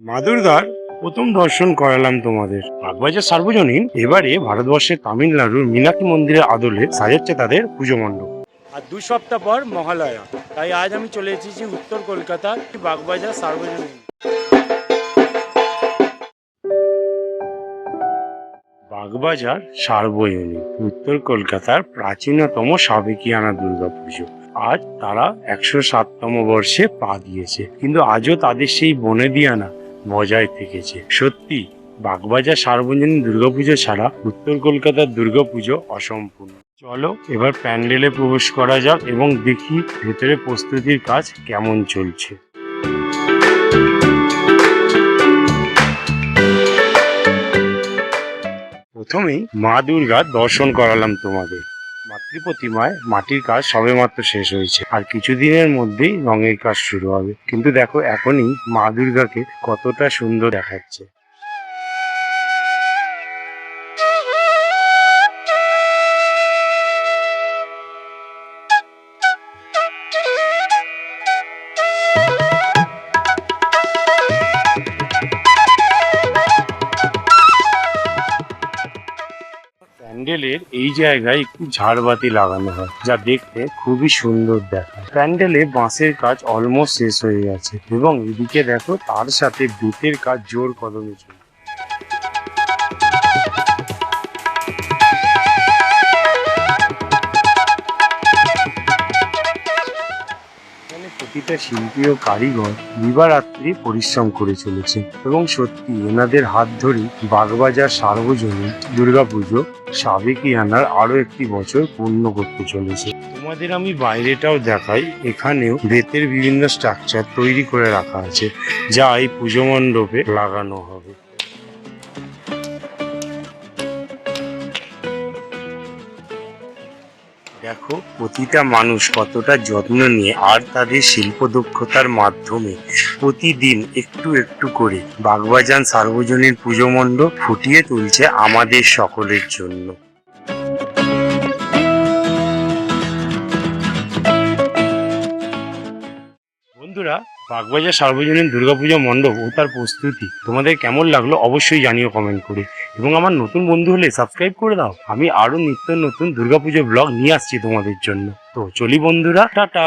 মা দুর্গার প্রথম দর্শন করালাম তোমাদের। বাগবাজার সার্বজনীন এবারে ভারতবর্ষের তামিলনাড়ুর মীনাক্ষী মন্দিরের আদলে সাজাচ্ছে তাদের পুজো মণ্ডপ। আর দু সপ্তাহ পর মহালয়া। তাই আজ আমি চলে এসেছি উত্তর কলকাতার বাগবাজার সার্বজনীন। বাগবাজার সার্বজনীন উত্তর কলকাতার প্রাচীনতম সাবেকিয়ানা দুর্গাপুজো আজ তারা একশো সাততম বর্ষে পা দিয়েছে। কিন্তু আজও তাদের সেই বনেদিয়ানা বজায় থেকেছে। সত্যি, বাগবাজার সার্বজনীন দুর্গাপুজো ছাড়া উত্তর কলকাতার দুর্গাপুজো অসম্পূর্ণ। চলো, এবার প্যান্ডেলে প্রবেশ করা যাক এবং দেখি ভেতরে প্রস্তুতির কাজ কেমন চলছে। প্রথমেই মা দুর্গার দর্শন করালাম তোমাদের। মাতৃ প্রতিমায় মাটির কাজ সবেমাত্র শেষ হয়েছে। আর কিছুদিনের মধ্যেই রঙের কাজ শুরু হবে। কিন্তু দেখো, এখনই মা দুর্গাকে কতটা সুন্দর দেখাচ্ছে। প্যান্ডেলের এই জায়গায় একটু ঝাড়বাতি লাগানো হয়, যা দেখতে খুবই সুন্দর দেখায়। প্যান্ডেলে বাঁশের কাজ অলমোস্ট শেষ হয়ে গেছে এবং এদিকে দেখো তার সাথে বেতের কাজ জোর কদমে চলছে। প্রতিটা শিল্পী ও কারিগর দিবারাত্রি পরিশ্রম করে চলেছে এবং সত্যি এনাদের হাত ধরেই বাগবাজার সার্বজনীন দুর্গাপুজো সাবেকিয়ানার আরও একটি বছর পূর্ণ করতে চলেছে। তোমাদের আমি বাইরেটাও দেখাই, এখানেও বেতের বিভিন্ন স্ট্রাকচার তৈরি করে রাখা আছে, যা এই পুজো মণ্ডপে লাগানো হবে। দেখো, প্রতিটা মানুষ কতটা যত্ন নিয়ে আর তাদের শিল্প দক্ষতার মাধ্যমে প্রতিদিন একটু একটু করে বাগবাজান সার্বজনীন পুজো মণ্ডপ ফুটিয়ে তুলছে আমাদের সকলের জন্য। বন্ধুরা, বাগবাজার সার্বজনীন দুর্গাপূজা মণ্ডপ ও তার প্রস্তুতি তোমাদের কেমন লাগল অবশ্যই জানিও কমেন্ট করে। এবং আমার নতুন বন্ধু হলে সাবস্ক্রাইব করে দাও। আমি আরও নিত্য নতুন দুর্গাপুজো ব্লগ নিয়ে আসছি তোমাদের জন্য। তো চলি বন্ধুরা, টাটা।